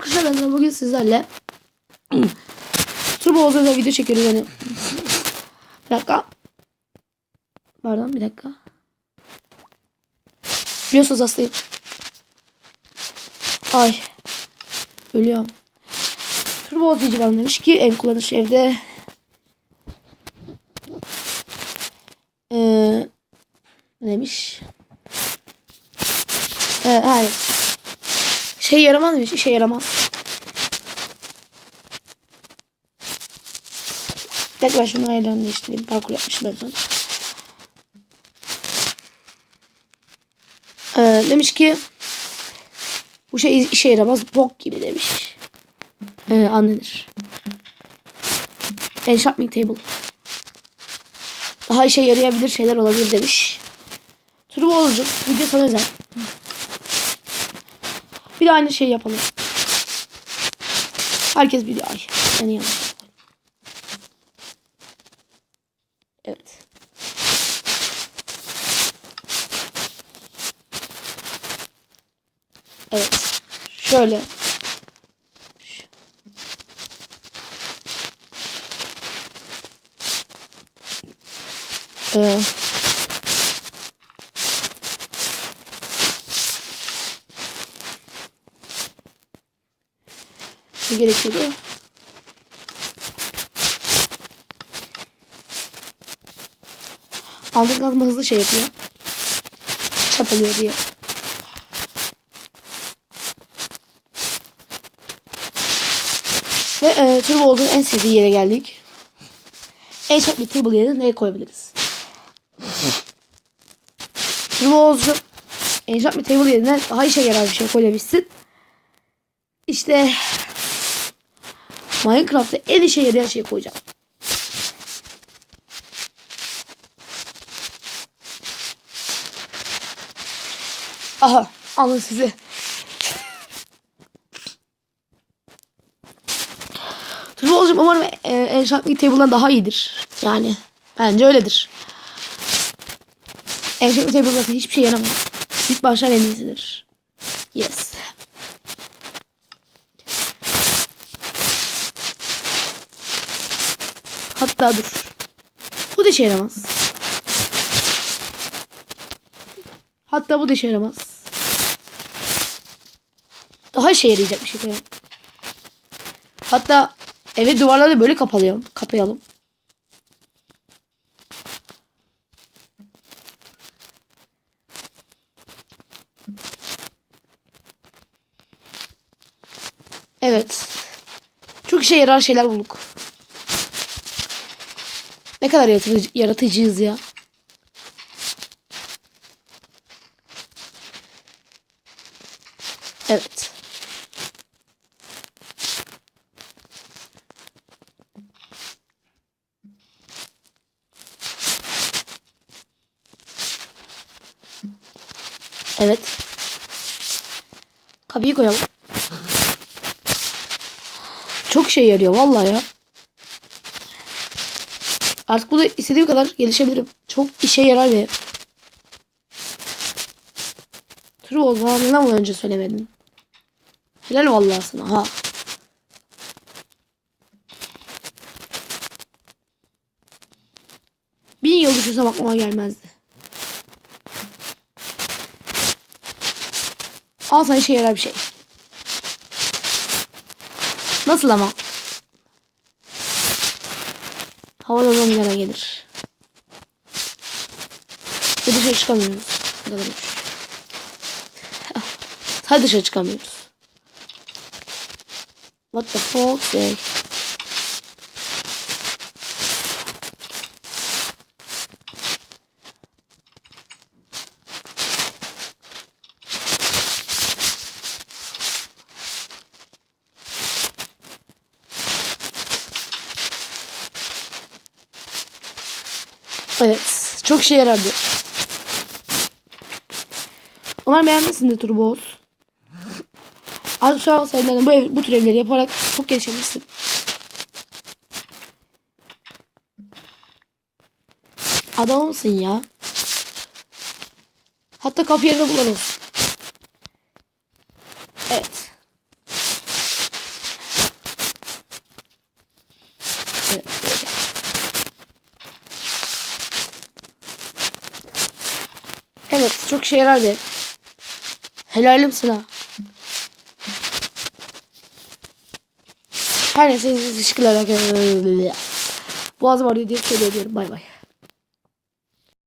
arkadaşlar ben bugün sizlerle Turbo Ozan'da video çekiyoruz hani. Bir dakika. Pardon bir dakika. Biliyorsunuz hastayım. Ay. Ölüyorum. Turbo Ozan'cı bana demiş ki ev kullanış evde ee, demiş? Ee, hayır. Şey yaramaz demiş. işe yaramaz. Ben şunu ayarlarını değiştireyim. Parkur yapmışım ben sonra. Ee, demiş ki bu şey işe yaramaz. Bok gibi demiş. Ee, annedir. Enchanting table. Daha işe yarayabilir şeyler olabilir demiş. Turbo olacak. Video sana özel. Bir de aynı şey yapalım. Herkes bir ay. Yani yanlış. Evet. Evet. Şöyle. Ee, ne gerekiyordu? Aldık lazım hızlı şey yapıyor. Çapalıyor diye. Ve e, Turbo olduğun en sevdiği yere geldik. En çok bir table yerine neye koyabiliriz? Turbo olsun. En çok bir table yerine daha işe yarar bir şey koyabilsin. İşte Minecraft'ta en işe yarayan şey koyacağım. Aha alın sizi. Turbo olacağım umarım e, Enchanting Table'dan daha iyidir. Yani bence öyledir. Enchanting Table zaten hiçbir şey yaramaz. İlk baştan en iyisidir. Yes. Hatta dur. Bu da işe yaramaz. Hatta bu da işe yaramaz. Daha işe yarayacak bir koyalım. Hatta evet duvarları böyle kapayalım. Kapayalım. Evet. Çok işe yarar şeyler bulduk. Ne kadar yaratıcı, yaratıcıyız ya. Evet. Evet. Kapıyı koyalım. Çok şey yarıyor vallahi ya. Artık burada istediğim kadar gelişebilirim. Çok işe yarar ve True ol bana neden bunu önce söylemedin? Helal vallahi sana ha. Bin yıl düşünsem aklıma gelmezdi. Al sana işe yarar bir şey. Nasıl ama? Havada zombiler gelir. Ve dışarı çıkamıyoruz. Kadar olmuş. Hadi dışarı çıkamıyoruz. What the fuck say? Evet. Çok şey yaradı. Umarım beğenmişsindir Turbo Oğuz. Az sonra sayılarını bu, ev, bu tür evleri yaparak çok gelişebilirsin. Adam mısın ya? Hatta kapı yerini bulalım. Evet. Evet. Böyle. Evet çok işe yarardı. Helalimsin ha. Her neyse teşekkürler arkadaşlar. Boğazım ağrıyor diye söylüyorum. Bay bay.